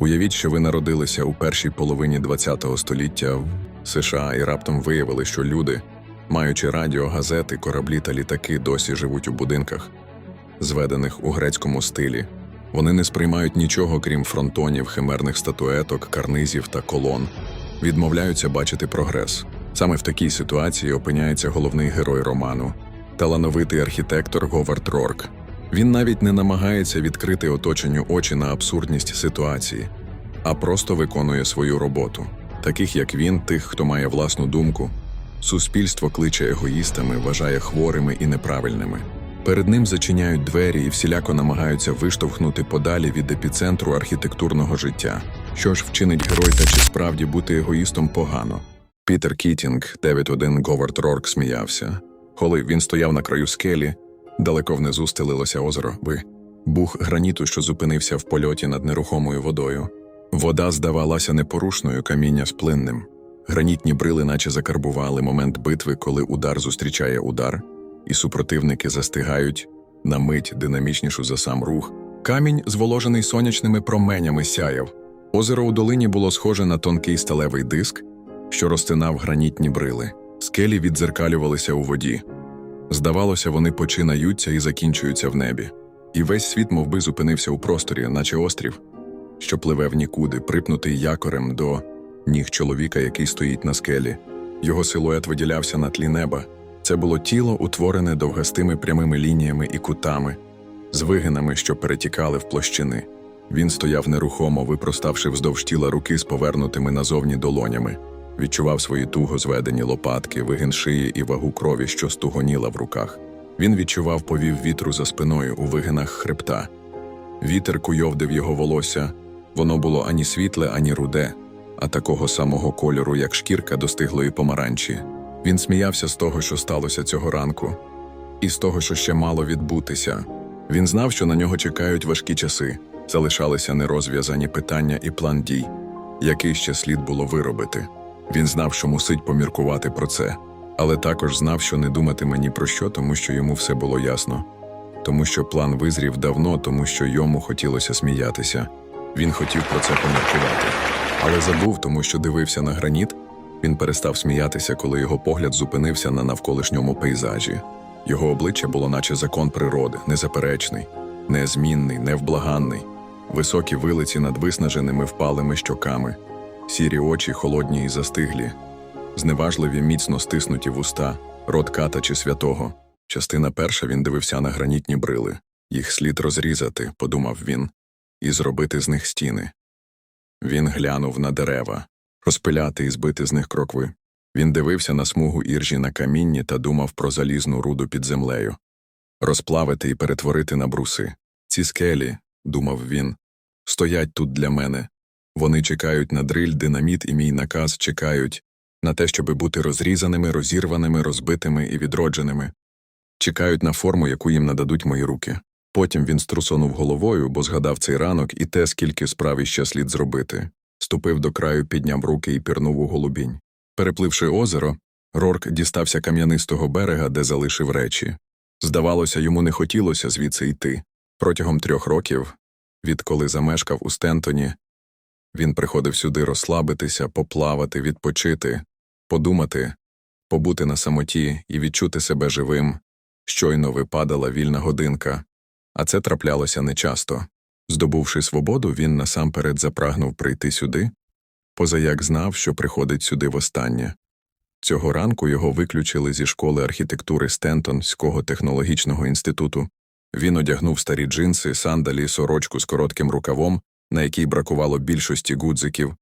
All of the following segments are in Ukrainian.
Уявіть, що ви народилися у першій половині ХХ століття в США і раптом виявили, що люди, маючи радіо, газети, кораблі та літаки, досі живуть у будинках, зведених у грецькому стилі. Вони не сприймають нічого, крім фронтонів, химерних статуеток, карнизів та колон, відмовляються бачити прогрес. Саме в такій ситуації опиняється головний герой роману талановитий архітектор Говард Рорк. Він навіть не намагається відкрити оточенню очі на абсурдність ситуації, а просто виконує свою роботу. Таких як він, тих, хто має власну думку, суспільство кличе егоїстами, вважає хворими і неправильними. Перед ним зачиняють двері і всіляко намагаються виштовхнути подалі від епіцентру архітектурного життя. Що ж вчинить герой та чи справді бути егоїстом погано? Пітер Кітінг, 9.1 Говард Рорк сміявся. Коли він стояв на краю скелі, далеко внизу стелилося озеро, ви бух граніту, що зупинився в польоті над нерухомою водою. Вода здавалася непорушною, каміння сплинним. Гранітні брили, наче закарбували момент битви, коли удар зустрічає удар, і супротивники застигають на мить динамічнішу за сам рух. Камінь, зволожений сонячними променями, сяяв. Озеро у долині було схоже на тонкий сталевий диск, що розтинав гранітні брили. Скелі віддзеркалювалися у воді. Здавалося, вони починаються і закінчуються в небі. І весь світ мовби зупинився у просторі, наче острів, що пливе в нікуди, припнутий якорем до ніг чоловіка, який стоїть на скелі. Його силует виділявся на тлі неба. Це було тіло, утворене довгастими прямими лініями і кутами, з вигинами, що перетікали в площини. Він стояв нерухомо, випроставши вздовж тіла руки з повернутими назовні долонями, відчував свої туго зведені лопатки, вигин шиї і вагу крові, що стугоніла в руках. Він відчував повів вітру за спиною у вигинах хребта. Вітер куйовдив його волосся, воно було ані світле, ані руде, а такого самого кольору, як шкірка достиглої помаранчі. Він сміявся з того, що сталося цього ранку, і з того, що ще мало відбутися. Він знав, що на нього чекають важкі часи, залишалися нерозв'язані питання і план дій, який ще слід було виробити. Він знав, що мусить поміркувати про це, але також знав, що не думатиме ні про що, тому що йому все було ясно. Тому що план визрів давно, тому що йому хотілося сміятися. Він хотів про це поміркувати, але забув, тому що дивився на граніт. Він перестав сміятися, коли його погляд зупинився на навколишньому пейзажі. Його обличчя було, наче закон природи, незаперечний, незмінний, невблаганний, високі вилиці над виснаженими впалими щоками, сірі очі, холодні і застиглі, зневажливі, міцно стиснуті вуста, рот ката чи святого. Частина перша він дивився на гранітні брили. Їх слід розрізати, подумав він, і зробити з них стіни. Він глянув на дерева, розпиляти і збити з них крокви. Він дивився на смугу іржі на камінні та думав про залізну руду під землею. Розплавити і перетворити на бруси. Ці скелі, думав він, стоять тут для мене. Вони чекають на дриль, динаміт і мій наказ чекають на те, щоби бути розрізаними, розірваними, розбитими і відродженими. Чекають на форму, яку їм нададуть мої руки. Потім він струсонув головою, бо згадав цей ранок і те, скільки справ іще слід зробити. Ступив до краю, підняв руки і пірнув у голубінь. Перепливши озеро, Рорк дістався кам'янистого берега, де залишив речі. Здавалося, йому не хотілося звідси йти. Протягом трьох років, відколи замешкав у Стентоні, він приходив сюди розслабитися, поплавати, відпочити, подумати, побути на самоті і відчути себе живим. Щойно випадала вільна годинка, а це траплялося нечасто. Здобувши свободу, він насамперед запрагнув прийти сюди, позаяк знав, що приходить сюди востаннє. Цього ранку його виключили зі школи архітектури Стентонського технологічного інституту. Він одягнув старі джинси, сандалі, сорочку з коротким рукавом, на якій бракувало більшості гудзиків,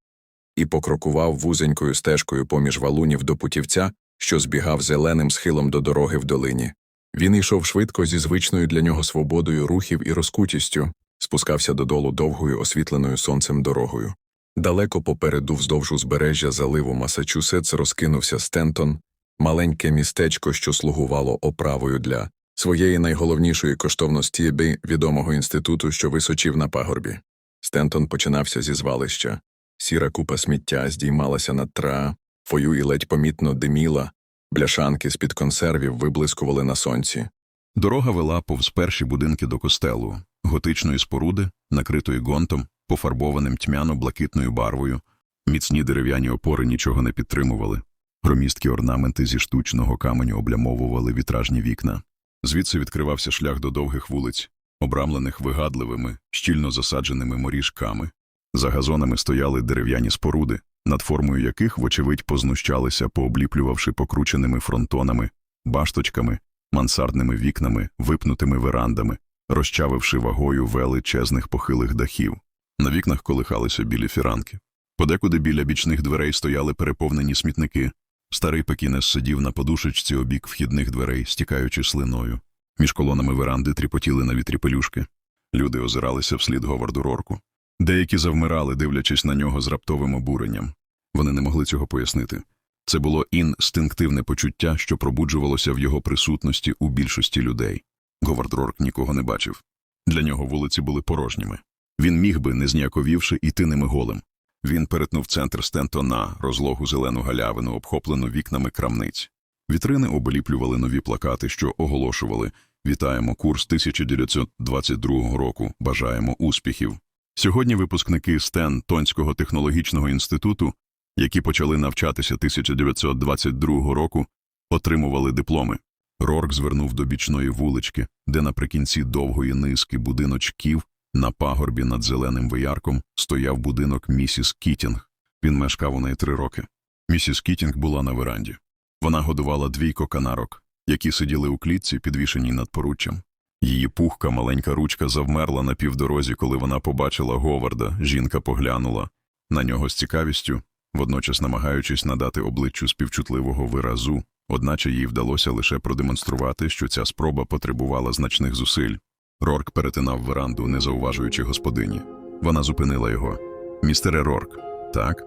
і покрокував вузенькою стежкою поміж валунів до путівця, що збігав зеленим схилом до дороги в долині. Він йшов швидко зі звичною для нього свободою рухів і розкутістю, спускався додолу довгою освітленою сонцем дорогою. Далеко попереду вздовж узбережжя заливу Масачусетс розкинувся Стентон, маленьке містечко, що слугувало оправою для своєї найголовнішої коштовності би відомого інституту, що височив на пагорбі. Стентон починався зі звалища. Сіра купа сміття здіймалася над тра, фою і ледь помітно диміла, бляшанки з-під консервів виблискували на сонці. Дорога вела повз перші будинки до костелу, готичної споруди, накритої гонтом, пофарбованим тьмяно-блакитною барвою. Міцні дерев'яні опори нічого не підтримували. Громісткі орнаменти зі штучного каменю облямовували вітражні вікна. Звідси відкривався шлях до довгих вулиць, обрамлених вигадливими, щільно засадженими моріжками. За газонами стояли дерев'яні споруди, над формою яких, вочевидь, познущалися, пообліплювавши покрученими фронтонами, башточками, мансардними вікнами, випнутими верандами, розчавивши вагою величезних похилих дахів. На вікнах колихалися білі фіранки. Подекуди біля бічних дверей стояли переповнені смітники. Старий пекінес сидів на подушечці обік вхідних дверей, стікаючи слиною. Між колонами веранди тріпотіли на вітрі пелюшки. Люди озиралися вслід Говарду Рорку. Деякі завмирали, дивлячись на нього з раптовим обуренням. Вони не могли цього пояснити. Це було інстинктивне почуття, що пробуджувалося в його присутності у більшості людей. Говард Рорк нікого не бачив. Для нього вулиці були порожніми. Він міг би, не зніяковівши, іти ними голим. Він перетнув центр Стентона, розлогу зелену галявину, обхоплену вікнами крамниць. Вітрини обліплювали нові плакати, що оголошували «Вітаємо курс 1922 року, бажаємо успіхів». Сьогодні випускники Стен Тонського технологічного інституту, які почали навчатися 1922 року, отримували дипломи. Рорк звернув до бічної вулички, де наприкінці довгої низки будиночків на пагорбі над зеленим виярком стояв будинок місіс Кітінг. Він мешкав у неї три роки. Місіс Кітінг була на веранді. Вона годувала двійко канарок, які сиділи у клітці, підвішеній над поруччям. Її пухка маленька ручка завмерла на півдорозі, коли вона побачила Говарда. Жінка поглянула на нього з цікавістю, водночас намагаючись надати обличчю співчутливого виразу, одначе їй вдалося лише продемонструвати, що ця спроба потребувала значних зусиль. Рорк перетинав веранду, не зауважуючи господині. Вона зупинила його. Містере Рорк, так?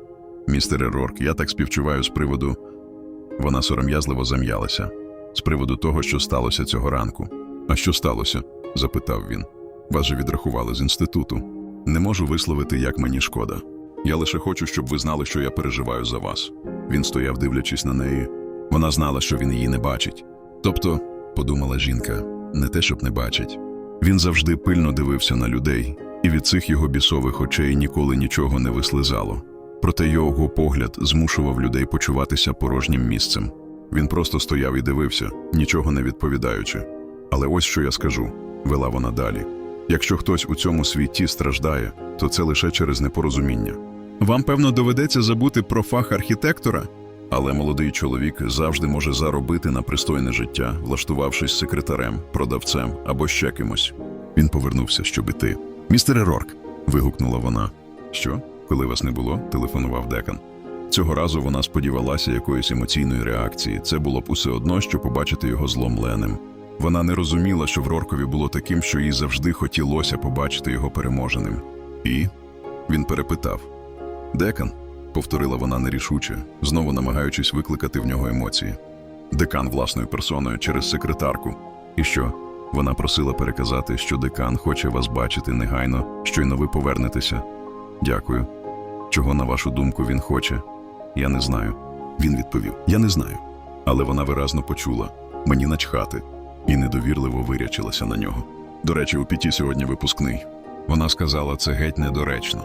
Містере Рорк, я так співчуваю з приводу. Вона сором'язливо зам'ялася. З приводу того, що сталося цього ранку. А що сталося? запитав він. Вас же відрахували з інституту. Не можу висловити, як мені шкода. Я лише хочу, щоб ви знали, що я переживаю за вас. Він стояв, дивлячись на неї. Вона знала, що він її не бачить. Тобто, подумала жінка, не те, щоб не бачить. Він завжди пильно дивився на людей, і від цих його бісових очей ніколи нічого не вислизало. Проте його погляд змушував людей почуватися порожнім місцем. Він просто стояв і дивився, нічого не відповідаючи. Але ось що я скажу, вела вона далі. Якщо хтось у цьому світі страждає, то це лише через непорозуміння. Вам, певно, доведеться забути про фах архітектора, але молодий чоловік завжди може заробити на пристойне життя, влаштувавшись секретарем, продавцем або ще кимось. Він повернувся, щоб іти. Містере Рорк. вигукнула вона. Що? Коли вас не було, телефонував декан. Цього разу вона сподівалася якоїсь емоційної реакції. Це було б усе одно, що побачити його зломленим. Вона не розуміла, що в Роркові було таким, що їй завжди хотілося побачити його переможеним. І він перепитав: Декан, повторила вона нерішуче, знову намагаючись викликати в нього емоції. Декан власною персоною через секретарку. І що? Вона просила переказати, що декан хоче вас бачити негайно, щойно ви повернетеся. Дякую. Чого, на вашу думку, він хоче? Я не знаю. Він відповів: Я не знаю. Але вона виразно почула мені начхати, і недовірливо вирячилася на нього. До речі, у піті сьогодні випускний. Вона сказала це геть недоречно.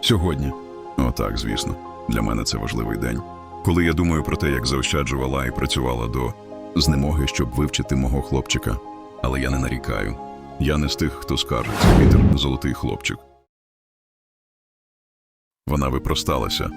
Сьогодні. О, так, звісно. Для мене це важливий день. Коли я думаю про те, як заощаджувала і працювала до знемоги, щоб вивчити мого хлопчика. Але я не нарікаю. Я не з тих, хто скаржиться, Пітер, золотий хлопчик. Вона випросталася.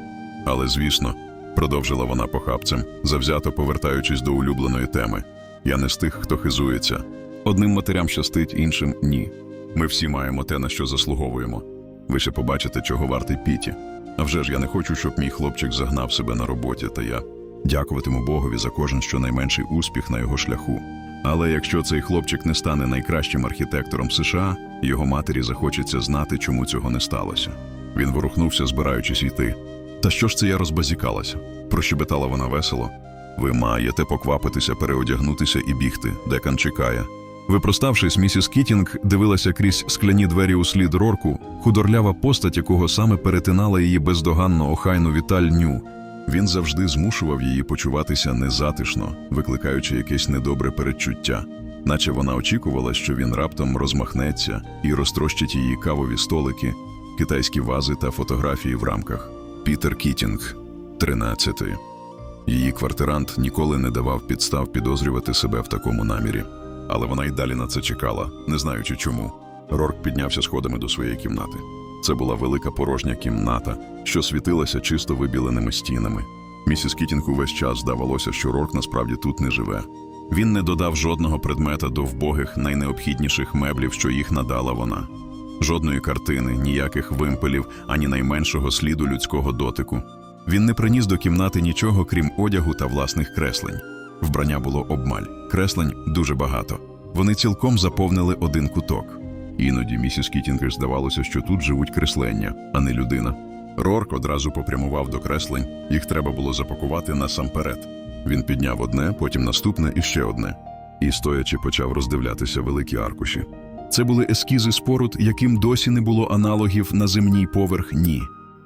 Але, звісно, продовжила вона похапцем, завзято повертаючись до улюбленої теми. Я не з тих, хто хизується. Одним матерям щастить, іншим ні. Ми всі маємо те, на що заслуговуємо. Ви ще побачите, чого вартий Піті. А вже ж я не хочу, щоб мій хлопчик загнав себе на роботі, та я дякуватиму Богові за кожен щонайменший успіх на його шляху. Але якщо цей хлопчик не стане найкращим архітектором США, його матері захочеться знати, чому цього не сталося. Він ворухнувся, збираючись йти. Та що ж це я розбазікалася? Прощебетала вона весело. Ви маєте поквапитися, переодягнутися і бігти. Декан чекає. Випроставшись, місіс Кітінг дивилася крізь скляні двері у слід рорку, худорлява постать, якого саме перетинала її бездоганно охайну вітальню. Він завжди змушував її почуватися незатишно, викликаючи якесь недобре передчуття, наче вона очікувала, що він раптом розмахнеться і розтрощить її кавові столики, китайські вази та фотографії в рамках. Пітер Кітінг, 13. Її квартирант ніколи не давав підстав підозрювати себе в такому намірі. Але вона й далі на це чекала, не знаючи чому. Рорк піднявся сходами до своєї кімнати. Це була велика порожня кімната, що світилася чисто вибіленими стінами. Місіс Кітінг увесь час здавалося, що Рорк насправді тут не живе. Він не додав жодного предмета до вбогих найнеобхідніших меблів, що їх надала вона. Жодної картини, ніяких вимпелів, ані найменшого сліду людського дотику. Він не приніс до кімнати нічого, крім одягу та власних креслень. Вбрання було обмаль, креслень дуже багато. Вони цілком заповнили один куток. Іноді місіс Кітінгер здавалося, що тут живуть креслення, а не людина. Рорк одразу попрямував до креслень, їх треба було запакувати насамперед. Він підняв одне, потім наступне і ще одне. І стоячи почав роздивлятися великі аркуші. Це були ескізи споруд, яким досі не було аналогів на земній поверхні.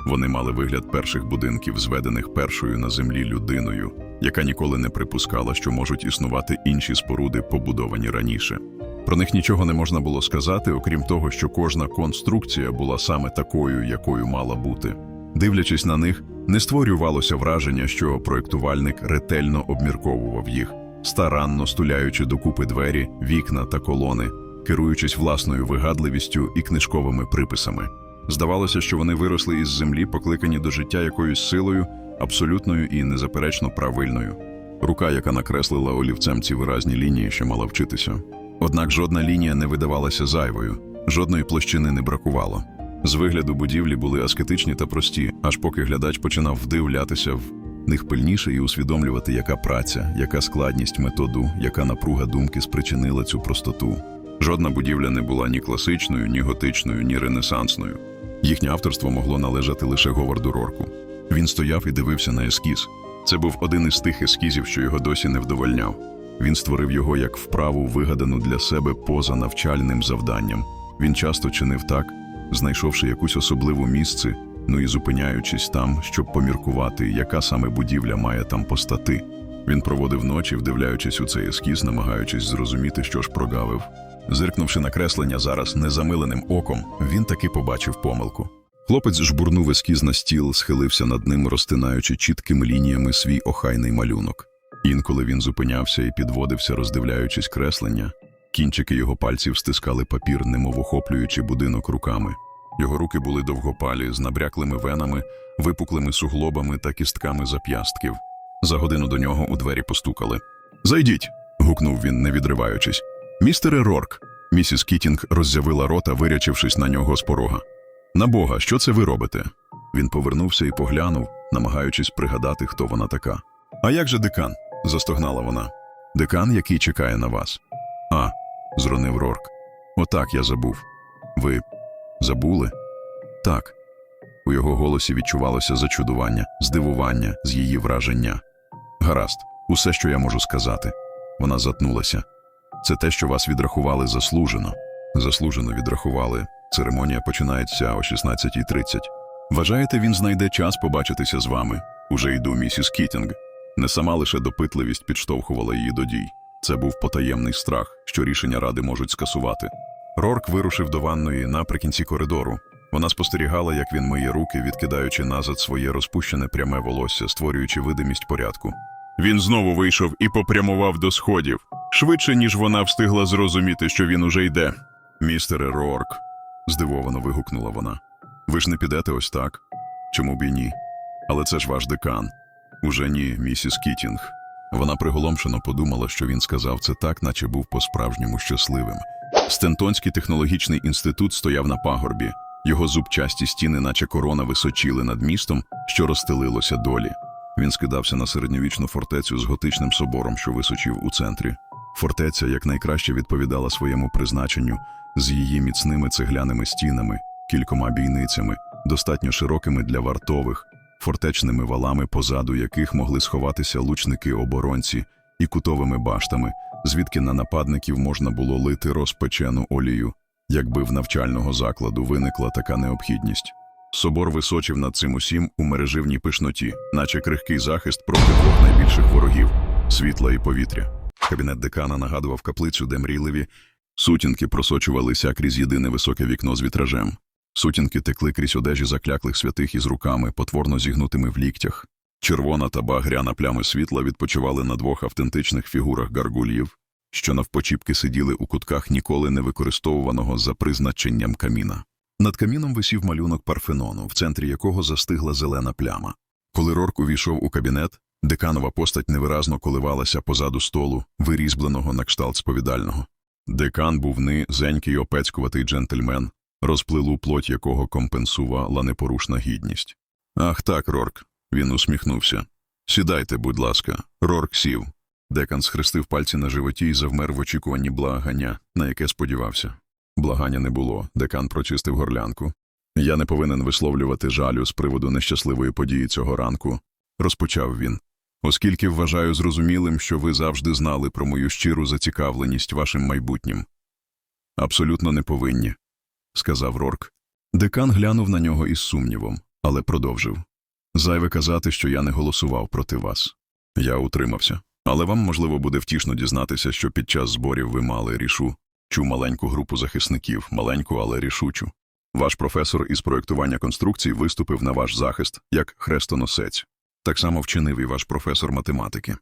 Вони мали вигляд перших будинків, зведених першою на землі людиною, яка ніколи не припускала, що можуть існувати інші споруди, побудовані раніше. Про них нічого не можна було сказати, окрім того, що кожна конструкція була саме такою, якою мала бути. Дивлячись на них, не створювалося враження, що проєктувальник ретельно обмірковував їх, старанно стуляючи докупи двері, вікна та колони, керуючись власною вигадливістю і книжковими приписами. Здавалося, що вони виросли із землі, покликані до життя якоюсь силою, абсолютною і незаперечно правильною. Рука, яка накреслила олівцем ці виразні лінії, що мала вчитися. Однак жодна лінія не видавалася зайвою, жодної площини не бракувало. З вигляду будівлі були аскетичні та прості, аж поки глядач починав вдивлятися в них пильніше і усвідомлювати, яка праця, яка складність методу, яка напруга думки спричинила цю простоту. Жодна будівля не була ні класичною, ні готичною, ні ренесансною. Їхнє авторство могло належати лише Говарду Рорку. Він стояв і дивився на ескіз. Це був один із тих ескізів, що його досі не вдовольняв. Він створив його як вправу, вигадану для себе поза навчальним завданням. Він часто чинив так, знайшовши якусь особливу місце, ну і зупиняючись там, щоб поміркувати, яка саме будівля має там постати. Він проводив ночі, вдивляючись у цей ескіз, намагаючись зрозуміти, що ж прогавив. Зиркнувши на креслення зараз незамиленим оком, він таки побачив помилку. Хлопець жбурнув ескіз на стіл, схилився над ним, розтинаючи чіткими лініями свій охайний малюнок. Інколи він зупинявся і підводився, роздивляючись креслення. Кінчики його пальців стискали папір, немов охоплюючи будинок руками. Його руки були довгопалі, з набряклими венами, випуклими суглобами та кістками зап'ястків. За годину до нього у двері постукали. Зайдіть. гукнув він, не відриваючись. Містере Рорк. Місіс Кітінг роззявила рота, вирячившись на нього з порога. На Бога, що це ви робите? Він повернувся і поглянув, намагаючись пригадати, хто вона така. А як же декан? застогнала вона. Декан, який чекає на вас. А, зронив Рорк. Отак я забув. Ви забули? Так. У його голосі відчувалося зачудування, здивування з її враження. Гаразд, усе, що я можу сказати. Вона затнулася. Це те, що вас відрахували заслужено. Заслужено відрахували. Церемонія починається о 16.30. Вважаєте, він знайде час побачитися з вами? Уже йду, місіс Кітінг. Не сама лише допитливість підштовхувала її до дій. Це був потаємний страх, що рішення ради можуть скасувати. Рорк вирушив до ванної наприкінці коридору. Вона спостерігала, як він миє руки, відкидаючи назад своє розпущене пряме волосся, створюючи видимість порядку. Він знову вийшов і попрямував до сходів, швидше, ніж вона встигла зрозуміти, що він уже йде. Містере Рорк, здивовано вигукнула вона. Ви ж не підете ось так? Чому б і ні? Але це ж ваш декан. Уже ні, місіс Кітінг. Вона приголомшено подумала, що він сказав це так, наче був по-справжньому щасливим. Стентонський технологічний інститут стояв на пагорбі. Його зубчасті стіни, наче корона, височіли над містом, що розстелилося долі. Він скидався на середньовічну фортецю з готичним собором, що височив у центрі. Фортеця якнайкраще відповідала своєму призначенню з її міцними цегляними стінами, кількома бійницями, достатньо широкими для вартових, фортечними валами, позаду яких могли сховатися лучники-оборонці, і кутовими баштами, звідки на нападників можна було лити розпечену олію, якби в навчального закладу виникла така необхідність. Собор височив над цим усім у мереживній пишноті, наче крихкий захист проти двох найбільших ворогів світла і повітря. Кабінет декана нагадував каплицю, де мрійливі сутінки просочувалися крізь єдине високе вікно з вітражем. Сутінки текли крізь одежі закляклих святих із руками, потворно зігнутими в ліктях. Червона та багряна плями світла відпочивали на двох автентичних фігурах гаргульїв, що навпочіпки сиділи у кутках ніколи не використовуваного за призначенням каміна. Над каміном висів малюнок Парфенону, в центрі якого застигла зелена пляма. Коли Рорк увійшов у кабінет, деканова постать невиразно коливалася позаду столу, вирізбленого на кшталт сповідального. Декан був низенький опецькуватий джентльмен, розплилу плоть якого компенсувала непорушна гідність. Ах так, Рорк. Він усміхнувся. Сідайте, будь ласка. Рорк сів. Декан схрестив пальці на животі і завмер в очікуванні благання, на яке сподівався. Благання не було, декан прочистив горлянку. Я не повинен висловлювати жалю з приводу нещасливої події цього ранку, розпочав він. Оскільки вважаю зрозумілим, що ви завжди знали про мою щиру зацікавленість вашим майбутнім. Абсолютно не повинні, сказав Рорк. Декан глянув на нього із сумнівом, але продовжив. Зайве казати, що я не голосував проти вас. Я утримався. Але вам, можливо, буде втішно дізнатися, що під час зборів ви мали рішу чу маленьку групу захисників, маленьку, але рішучу. Ваш професор із проєктування конструкцій виступив на ваш захист як хрестоносець. Так само вчинив і ваш професор математики.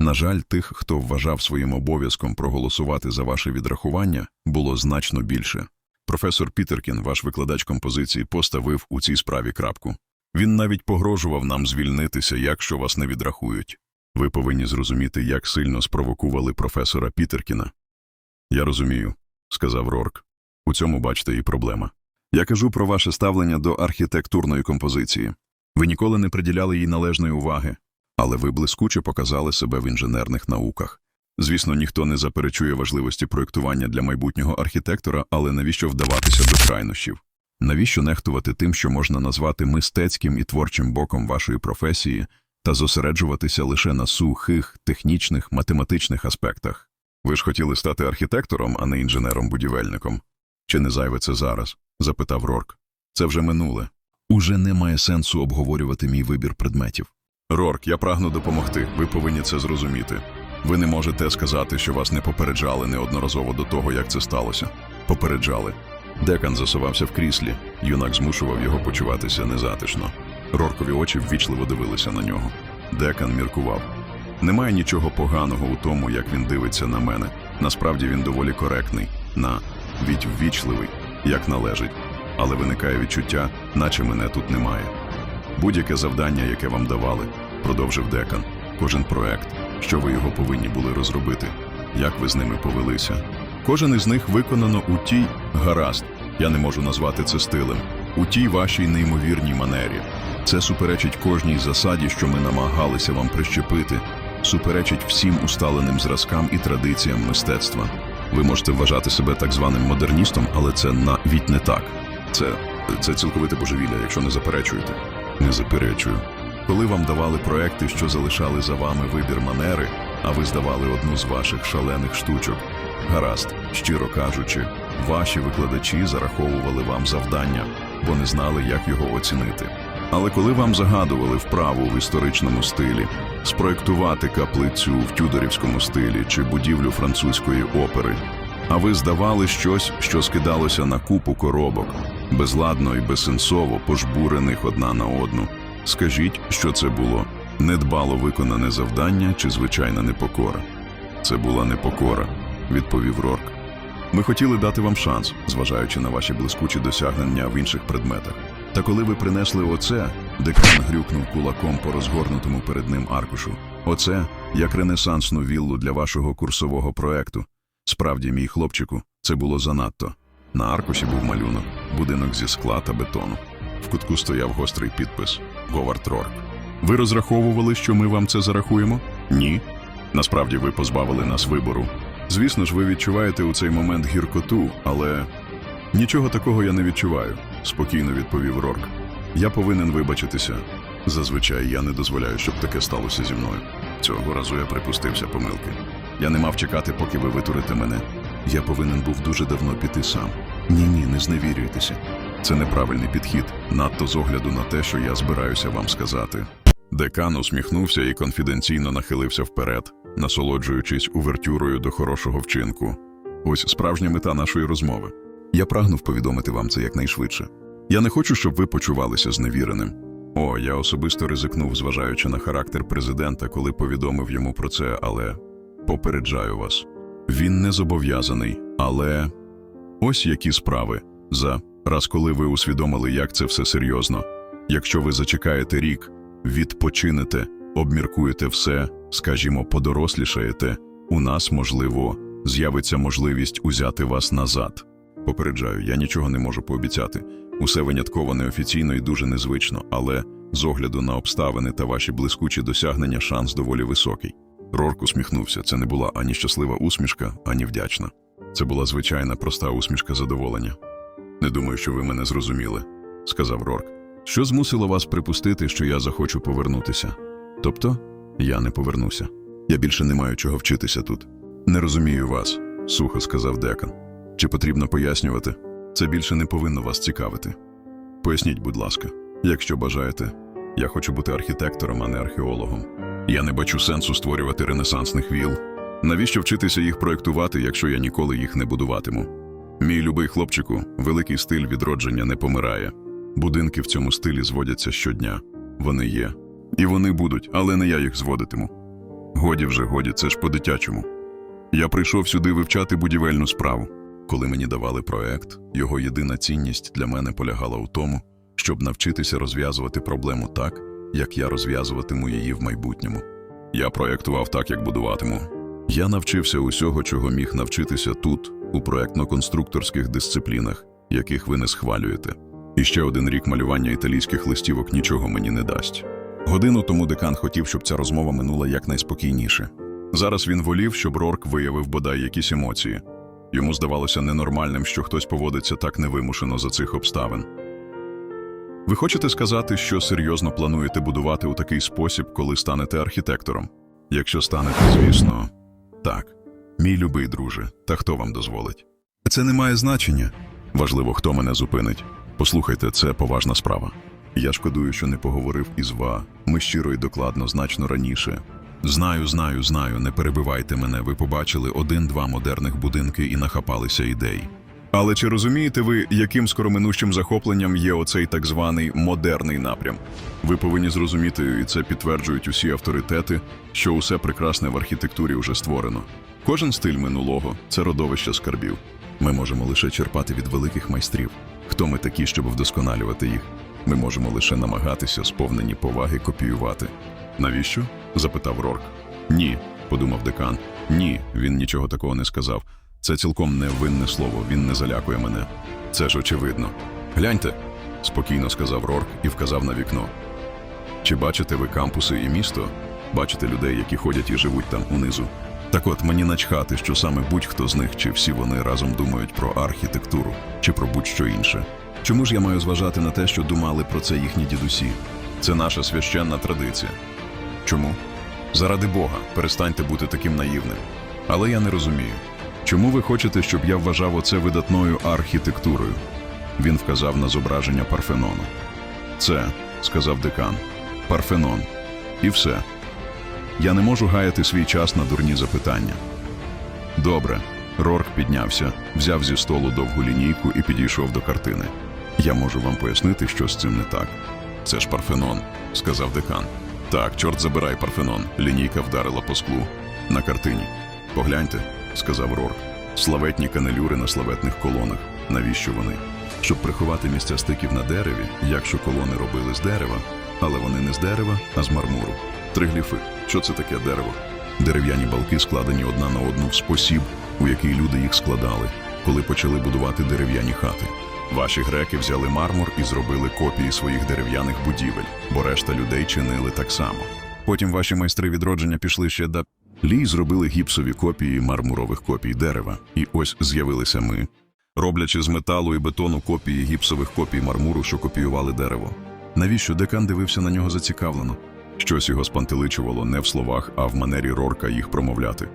На жаль, тих, хто вважав своїм обов'язком проголосувати за ваше відрахування, було значно більше. Професор Пітеркін, ваш викладач композиції, поставив у цій справі крапку. Він навіть погрожував нам звільнитися, якщо вас не відрахують. Ви повинні зрозуміти, як сильно спровокували професора Пітеркіна. Я розумію, сказав Рорк. У цьому бачите і проблема. Я кажу про ваше ставлення до архітектурної композиції. Ви ніколи не приділяли їй належної уваги, але ви блискуче показали себе в інженерних науках. Звісно, ніхто не заперечує важливості проєктування для майбутнього архітектора, але навіщо вдаватися до крайнощів? Навіщо нехтувати тим, що можна назвати мистецьким і творчим боком вашої професії, та зосереджуватися лише на сухих, технічних, математичних аспектах? Ви ж хотіли стати архітектором, а не інженером-будівельником. Чи не зайве це зараз? запитав Рорк. Це вже минуле. Уже немає сенсу обговорювати мій вибір предметів. Рорк, я прагну допомогти. Ви повинні це зрозуміти. Ви не можете сказати, що вас не попереджали неодноразово до того, як це сталося. Попереджали. Декан засувався в кріслі, юнак змушував його почуватися незатишно. Роркові очі ввічливо дивилися на нього. Декан міркував. Немає нічого поганого у тому, як він дивиться на мене. Насправді він доволі коректний, на ввічливий, як належить. Але виникає відчуття, наче мене тут немає. Будь-яке завдання, яке вам давали, продовжив декан, кожен проект, що ви його повинні були розробити, як ви з ними повелися. Кожен із них виконано у тій гаразд, я не можу назвати це стилем, у тій вашій неймовірній манері. Це суперечить кожній засаді, що ми намагалися вам прищепити, суперечить всім усталеним зразкам і традиціям мистецтва. Ви можете вважати себе так званим модерністом, але це навіть не так. Це, це цілковите божевілля, якщо не заперечуєте. Не заперечую. Коли вам давали проекти, що залишали за вами вибір манери, а ви здавали одну з ваших шалених штучок. Гаразд, щиро кажучи, ваші викладачі зараховували вам завдання, бо не знали, як його оцінити. Але коли вам загадували вправу в історичному стилі, спроектувати каплицю в тюдорівському стилі чи будівлю французької опери, а ви здавали щось, що скидалося на купу коробок, безладно і безсенсово пожбурених одна на одну. Скажіть, що це було недбало виконане завдання чи звичайна непокора? Це була непокора, відповів Рорк. Ми хотіли дати вам шанс, зважаючи на ваші блискучі досягнення в інших предметах. Та коли ви принесли оце, декан грюкнув кулаком по розгорнутому перед ним аркушу. Оце як ренесансну віллу для вашого курсового проекту. Справді, мій хлопчику, це було занадто. На аркуші був малюнок, будинок зі скла та бетону. В кутку стояв гострий підпис Говард Рорк. Ви розраховували, що ми вам це зарахуємо? Ні. Насправді ви позбавили нас вибору. Звісно ж, ви відчуваєте у цей момент гіркоту, але нічого такого я не відчуваю, спокійно відповів Рорк. Я повинен вибачитися. Зазвичай я не дозволяю, щоб таке сталося зі мною. Цього разу я припустився помилки. Я не мав чекати, поки ви витурите мене. Я повинен був дуже давно піти сам. Ні, ні, не зневірюйтеся. Це неправильний підхід, надто з огляду на те, що я збираюся вам сказати. Декан усміхнувся і конфіденційно нахилився вперед, насолоджуючись увертюрою до хорошого вчинку. Ось справжня мета нашої розмови. Я прагнув повідомити вам це якнайшвидше. Я не хочу, щоб ви почувалися зневіреним. О, я особисто ризикнув, зважаючи на характер президента, коли повідомив йому про це, але попереджаю вас. Він не зобов'язаний, але ось які справи. За раз, коли ви усвідомили, як це все серйозно. Якщо ви зачекаєте рік, відпочинете, обміркуєте все, скажімо, подорослішаєте, у нас, можливо, з'явиться можливість узяти вас назад. Попереджаю, я нічого не можу пообіцяти. Усе винятково неофіційно і дуже незвично, але з огляду на обставини та ваші блискучі досягнення шанс доволі високий. Рорк усміхнувся. Це не була ані щаслива усмішка, ані вдячна. Це була звичайна проста усмішка задоволення. Не думаю, що ви мене зрозуміли, сказав Рорк. Що змусило вас припустити, що я захочу повернутися? Тобто, я не повернуся. Я більше не маю чого вчитися тут. Не розумію вас, сухо сказав декан. Чи потрібно пояснювати? Це більше не повинно вас цікавити. Поясніть, будь ласка, якщо бажаєте, я хочу бути архітектором, а не археологом. Я не бачу сенсу створювати ренесансних віл. Навіщо вчитися їх проєктувати, якщо я ніколи їх не будуватиму? Мій любий хлопчику, великий стиль відродження не помирає. Будинки в цьому стилі зводяться щодня. Вони є. І вони будуть, але не я їх зводитиму. Годі вже, годі, це ж по-дитячому. Я прийшов сюди вивчати будівельну справу. Коли мені давали проект, його єдина цінність для мене полягала у тому, щоб навчитися розв'язувати проблему так, як я розв'язуватиму її в майбутньому. Я проєктував так, як будуватиму. Я навчився усього, чого міг навчитися тут, у проєктно-конструкторських дисциплінах, яких ви не схвалюєте. І ще один рік малювання італійських листівок нічого мені не дасть. Годину тому декан хотів, щоб ця розмова минула якнайспокійніше. Зараз він волів, щоб Рорк виявив бодай якісь емоції. Йому здавалося ненормальним, що хтось поводиться так невимушено за цих обставин. Ви хочете сказати, що серйозно плануєте будувати у такий спосіб, коли станете архітектором? Якщо станете, звісно, так. Мій любий друже, та хто вам дозволить? Це не має значення. Важливо, хто мене зупинить. Послухайте, це поважна справа. Я шкодую, що не поговорив із ва. Ми щиро і докладно, значно раніше. Знаю, знаю, знаю, не перебивайте мене. Ви побачили один-два модерних будинки і нахапалися ідей. Але чи розумієте ви, яким скороминущим захопленням є оцей так званий модерний напрям? Ви повинні зрозуміти, і це підтверджують усі авторитети, що усе прекрасне в архітектурі вже створено. Кожен стиль минулого це родовище скарбів. Ми можемо лише черпати від великих майстрів. Хто ми такі, щоб вдосконалювати їх? Ми можемо лише намагатися, сповнені поваги, копіювати. Навіщо? запитав Рорк. Ні, подумав декан. Ні, він нічого такого не сказав. Це цілком невинне слово, він не залякує мене. Це ж очевидно. Гляньте, спокійно сказав Рорк і вказав на вікно. Чи бачите ви кампуси і місто? Бачите людей, які ходять і живуть там унизу. Так от мені начхати, що саме будь-хто з них, чи всі вони разом думають про архітектуру, чи про будь-що інше. Чому ж я маю зважати на те, що думали про це їхні дідусі? Це наша священна традиція. Чому? Заради Бога, перестаньте бути таким наївним. Але я не розумію. Чому ви хочете, щоб я вважав оце видатною архітектурою? Він вказав на зображення Парфенону. Це, сказав декан, Парфенон. І все. Я не можу гаяти свій час на дурні запитання. Добре. Рорк піднявся, взяв зі столу довгу лінійку і підійшов до картини. Я можу вам пояснити, що з цим не так. Це ж Парфенон, сказав декан. Так, чорт забирай Парфенон. Лінійка вдарила по склу. На картині. Погляньте, сказав Рорк. Славетні канелюри на славетних колонах. Навіщо вони? Щоб приховати місця стиків на дереві, якщо колони робили з дерева, але вони не з дерева, а з мармуру. Три гліфи. Що це таке дерево? Дерев'яні балки складені одна на одну в спосіб, у який люди їх складали, коли почали будувати дерев'яні хати. Ваші греки взяли мармур і зробили копії своїх дерев'яних будівель, бо решта людей чинили так само. Потім ваші майстри відродження пішли ще до лій, зробили гіпсові копії мармурових копій дерева. І ось з'явилися ми, роблячи з металу і бетону копії гіпсових копій мармуру, що копіювали дерево. Навіщо декан дивився на нього зацікавлено? Щось його спантеличувало не в словах, а в манері Рорка їх промовляти.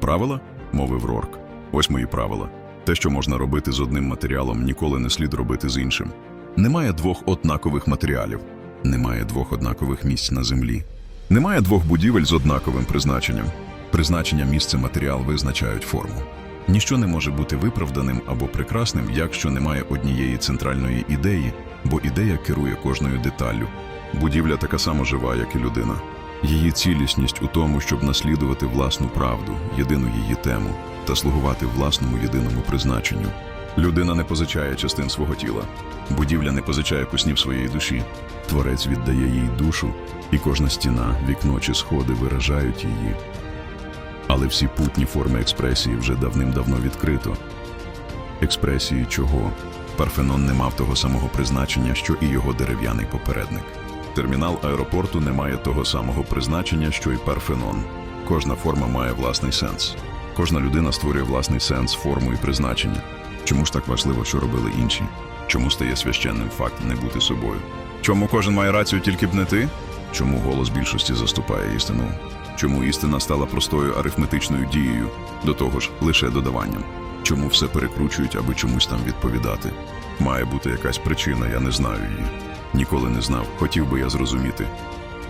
Правила? мовив Рорк. Ось мої правила. Те, що можна робити з одним матеріалом, ніколи не слід робити з іншим. Немає двох однакових матеріалів, немає двох однакових місць на землі. Немає двох будівель з однаковим призначенням. Призначення місця матеріал визначають форму. Ніщо не може бути виправданим або прекрасним, якщо немає однієї центральної ідеї, бо ідея керує кожною деталлю. Будівля така само жива, як і людина. Її цілісність у тому, щоб наслідувати власну правду, єдину її тему та слугувати власному єдиному призначенню. Людина не позичає частин свого тіла, будівля не позичає куснів своєї душі. Творець віддає їй душу, і кожна стіна, вікно чи сходи виражають її. Але всі путні форми експресії вже давним-давно відкрито. Експресії чого? Парфенон не мав того самого призначення, що і його дерев'яний попередник. Термінал аеропорту не має того самого призначення, що й Парфенон. Кожна форма має власний сенс. Кожна людина створює власний сенс, форму і призначення. Чому ж так важливо, що робили інші? Чому стає священним факт не бути собою? Чому кожен має рацію тільки б не ти? Чому голос більшості заступає істину? Чому істина стала простою арифметичною дією, до того ж лише додаванням? Чому все перекручують, аби чомусь там відповідати? Має бути якась причина, я не знаю її. Ніколи не знав, хотів би я зрозуміти.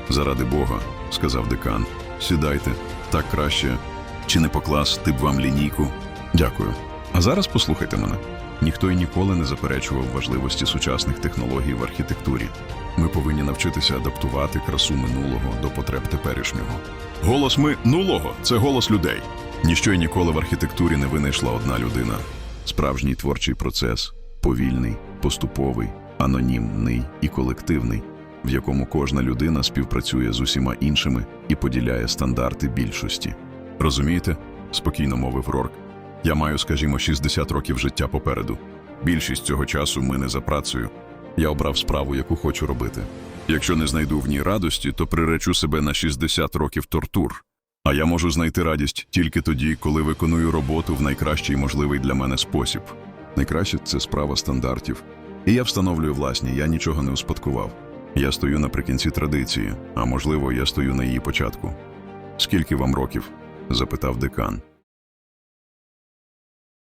Заради Бога, сказав декан, сідайте, так краще. Чи не поклас ти б вам лінійку? Дякую. Зараз послухайте мене. Ніхто й ніколи не заперечував важливості сучасних технологій в архітектурі. Ми повинні навчитися адаптувати красу минулого до потреб теперішнього. Голос ми нулого це голос людей. Ніщо й ніколи в архітектурі не винайшла одна людина. Справжній творчий процес повільний, поступовий, анонімний і колективний, в якому кожна людина співпрацює з усіма іншими і поділяє стандарти більшості. Розумієте? спокійно мовив Рорк. Я маю, скажімо, 60 років життя попереду. Більшість цього часу ми не за працею. Я обрав справу, яку хочу робити. Якщо не знайду в ній радості, то приречу себе на 60 років тортур. А я можу знайти радість тільки тоді, коли виконую роботу в найкращий можливий для мене спосіб. Найкраще це справа стандартів. І я встановлюю власні, я нічого не успадкував. Я стою наприкінці традиції, а можливо, я стою на її початку. Скільки вам років? запитав декан.